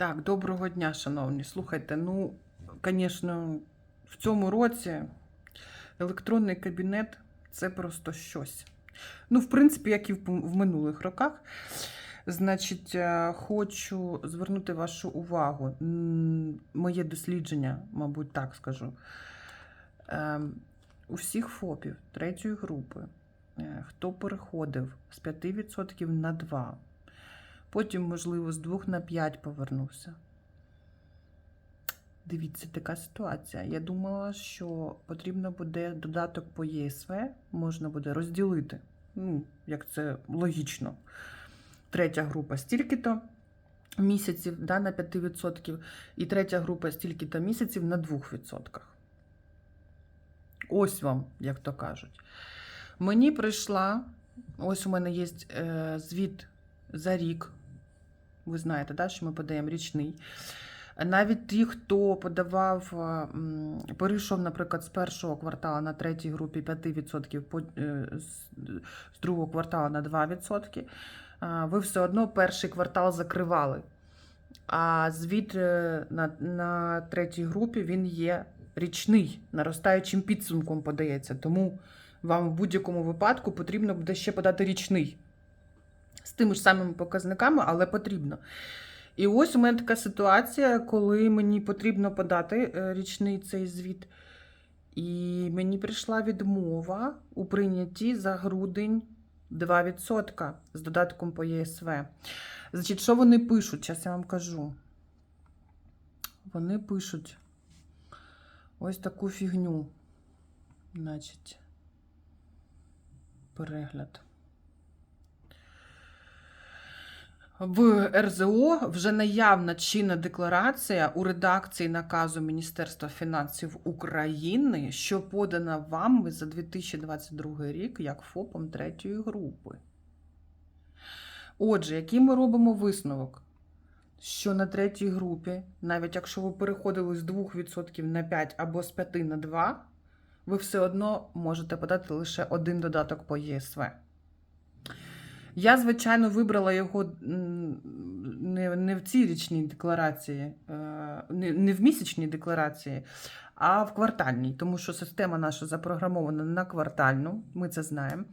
Так, доброго дня, шановні. Слухайте, ну, звісно, в цьому році електронний кабінет це просто щось. Ну, в принципі, як і в минулих роках. Значить, е, хочу звернути вашу увагу. Моє дослідження, мабуть, так скажу. Ем, У всіх ФОПів третьої групи, е, хто переходив з 5% на 2%, Потім, можливо, з 2 на 5 повернувся. Дивіться, така ситуація. Я думала, що потрібно буде додаток по ЄСВ, можна буде розділити. Ну, як це логічно. Третя група стільки-то місяців да, на 5%, і третя група стільки-то місяців на 2%. Ось вам, як то кажуть. Мені прийшла, ось у мене є е, звіт за рік. Ви знаєте, да, що ми подаємо річний. Навіть ті, хто подавав, перейшов, наприклад, з першого кварталу на третій групі 5%, е, з, другого кварталу на 2%, ви все одно перший квартал закривали. А звіт е, на, на третій групі він є річний, наростаючим підсумком подається. Тому вам в будь-якому випадку потрібно буде ще подати річний з тими ж самими показниками, але потрібно. І ось у мене така ситуація, коли мені потрібно подати е, річний цей звіт. І мені прийшла відмова у прийнятті за грудень 2% з додатком по ЄСВ. Значить, що вони пишуть? Зараз я вам кажу. Вони пишуть ось таку фігню. Значить, перегляд. В РЗО вже наявна чинна декларація у редакції наказу Міністерства фінансів України, що подана вами за 2022 рік як ФОПом третьої групи. Отже, який ми робимо висновок? Що на третій групі, навіть якщо ви переходили з 2% на 5 або з 5 на 2, ви все одно можете подати лише один додаток по ЄСВ. Я, звичайно, вибрала його не, не в цій річній декларації, е, не, не в місячній декларації, а в квартальній, тому що система наша запрограмована на квартальну, ми це знаємо.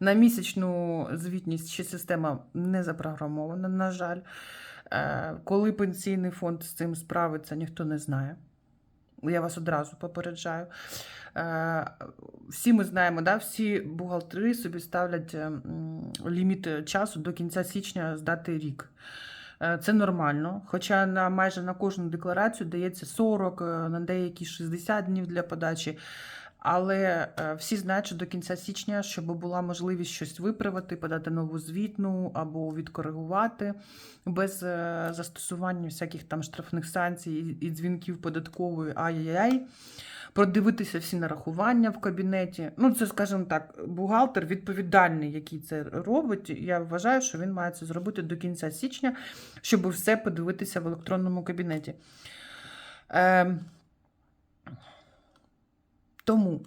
На місячну звітність ще система не запрограмована, на жаль. Е, Коли пенсійний фонд з цим справиться, ніхто не знає. Я вас одразу попереджаю. Е, Всі ми знаємо, да, всі бухгалтери собі ставлять е, ліміт часу до кінця січня здати рік. Е, Це нормально. Хоча на майже на кожну декларацію дається 40, е, на деякі 60 днів для подачі. Але е, всі знають, що до кінця січня, щоб була можливість щось виправити, подати нову звітну або відкоригувати без е, застосування всяких там штрафних санкцій і- дзвінків податкової ай-яй-яй, продивитися всі нарахування в кабінеті. Ну, це, скажімо так, бухгалтер відповідальний, який це робить. Я вважаю, що він має це зробити до кінця січня, щоб все подивитися в електронному кабінеті. Е, тому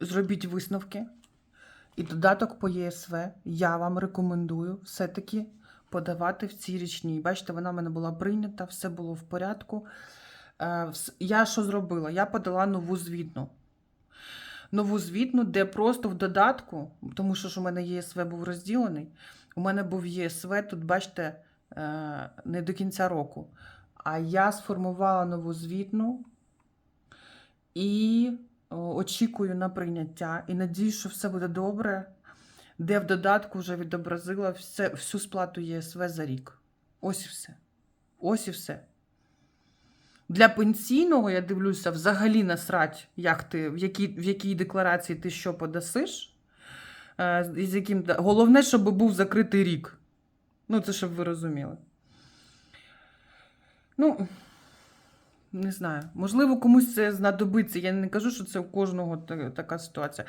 зробіть висновки. І додаток по ЄСВ я вам рекомендую все-таки подавати в цій річній. Бачите, вона в мене була прийнята, все було в порядку. Е, Я що зробила? Я подала нову звітну. Нову звітну, де просто в додатку, тому що ж у мене ЄСВ був розділений. У мене був ЄСВ, тут, бачите, е, не до кінця року. А я сформувала нову звітну і очікую на прийняття. І надію, що все буде добре, де в додатку вже відобразила все, всю сплату ЄСВ за рік. Ось і все. Ось і все. Для пенсійного, я дивлюся, взагалі насрать, як ти, в якій, в якій декларації ти що подасиш. Е, з- яким, головне, щоб був закритий рік. Ну, це щоб ви розуміли. Ну, не знаю. Можливо, комусь це знадобиться. Я не кажу, що це у кожного така ситуація.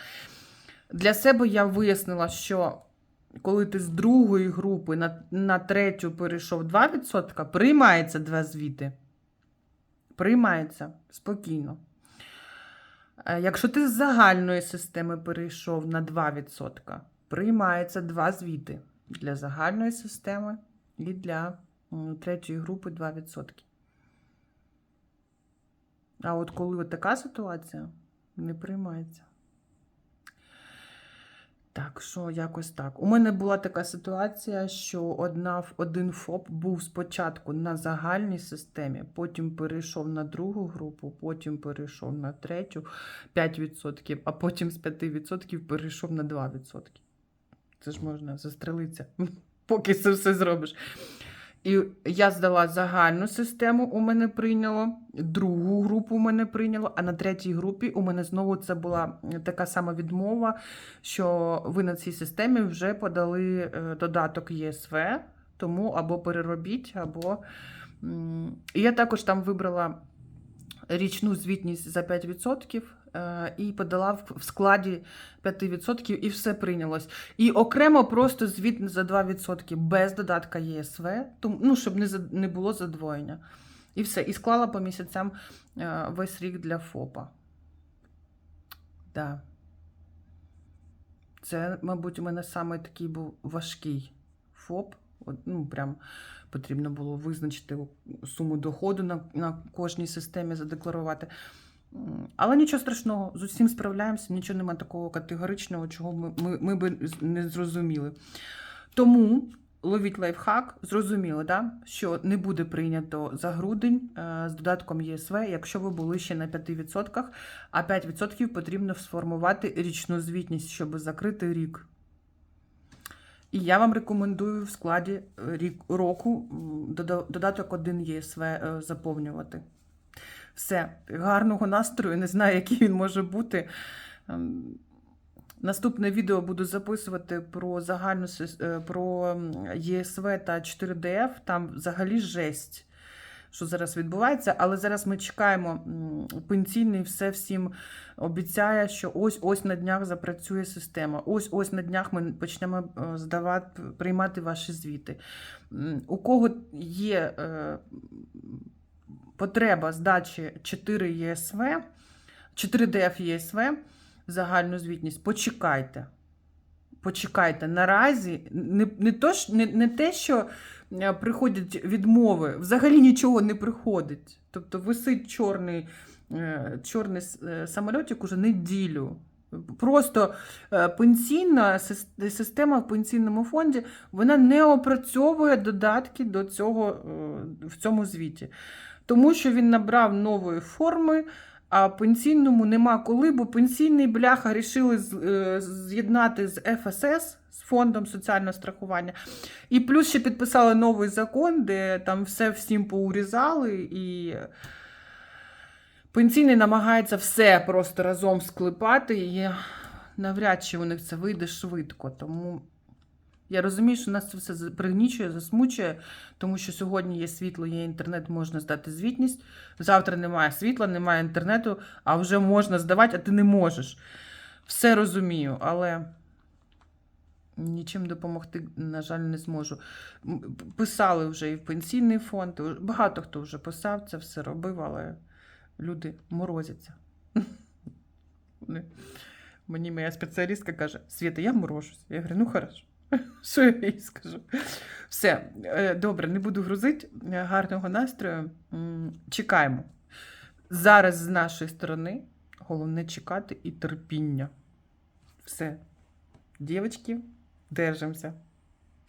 Для себе я вияснила, що коли ти з другої групи на, на третю перейшов 2%, приймається два звіти. Приймається спокійно. Е, Якщо ти з загальної системи перейшов на 2%, приймається два звіти для загальної системи і для третьої групи 2%. А от коли от така ситуація, не приймається. Так, що якось так. У мене була така ситуація, що одна, один ФОП був спочатку на загальній системі, потім перейшов на другу групу, потім перейшов на третю 5%, а потім з 5% перейшов на 2%. Це ж можна застрелитися, поки це все зробиш. І я здала загальну систему, у мене прийняло, другу групу у мене прийняло, а на третій групі у мене знову це була така сама відмова, що ви на цій системі вже подали е, додаток ЄСВ, тому або переробіть, або. І я також там вибрала річну звітність за 5% е, і подала в складі 5% і все прийнялось. І окремо просто звіт за 2% без додатка ЄСВ, ну, щоб не, було задвоєння. І все. І склала по місяцям е, весь рік для ФОПа. Да. Це, мабуть, у мене саме такий був важкий ФОП. Ну, прям потрібно було визначити суму доходу на, на кожній системі, задекларувати. Але нічого страшного, з усім справляємося, нічого немає такого категоричного, чого ми, ми, ми би не зрозуміли. Тому ловіть лайфхак, зрозуміли, да? що не буде прийнято за грудень е, з додатком ЄСВ, якщо ви були ще на 5%, а 5% потрібно сформувати річну звітність, щоб закрити рік. І я вам рекомендую в складі е, рік, року додаток 1 ЄСВ е, заповнювати. Все, гарного настрою, не знаю, який він може бути. Ем, Наступне відео буду записувати про загальну е, про ЄСВ та 4ДФ. Там взагалі жесть, що зараз відбувається. Але зараз ми чекаємо пенсійний, все всім обіцяє, що ось ось на днях запрацює система. Ось ось на днях ми почнемо е, здавати, приймати ваші звіти. У кого є е, потреба здачі 4 ЄСВ, 4ДФ ЄСВ, загальну звітність, почекайте. Почекайте, наразі не, не, то, не, не те, що е, приходять відмови, взагалі нічого не приходить. Тобто висить чорний, е, чорний е, самольотик уже неділю. Просто пенсійна система в пенсійному фонді вона не опрацьовує додатки до цього в цьому звіті. Тому що він набрав нової форми, а пенсійному нема коли, бо пенсійний бляха рішили е, з'єднати з ФСС, з фондом соціального страхування. І плюс ще підписали новий закон, де там все всім поурізали, і пенсійний намагається все просто разом склепати. І навряд чи у них це вийде швидко. Тому я розумію, що нас це все пригнічує, засмучує, тому що сьогодні є світло, є інтернет, можна здати звітність. Завтра немає світла, немає інтернету, а вже можна здавати, а ти не можеш. Все розумію, але нічим допомогти, на жаль, не зможу. Писали вже і в пенсійний фонд, багато хто вже писав, це все робив, але люди морозяться. Мені моя спеціалістка каже: Свята, я морожусь. Я говорю, ну хорошо. Що я їй скажу? Все, е, добре, не буду грузити. Е, Гарного настрою. Чекаємо. Зараз з нашої сторони головне чекати і терпіння. Все. Дівчатки, держимося.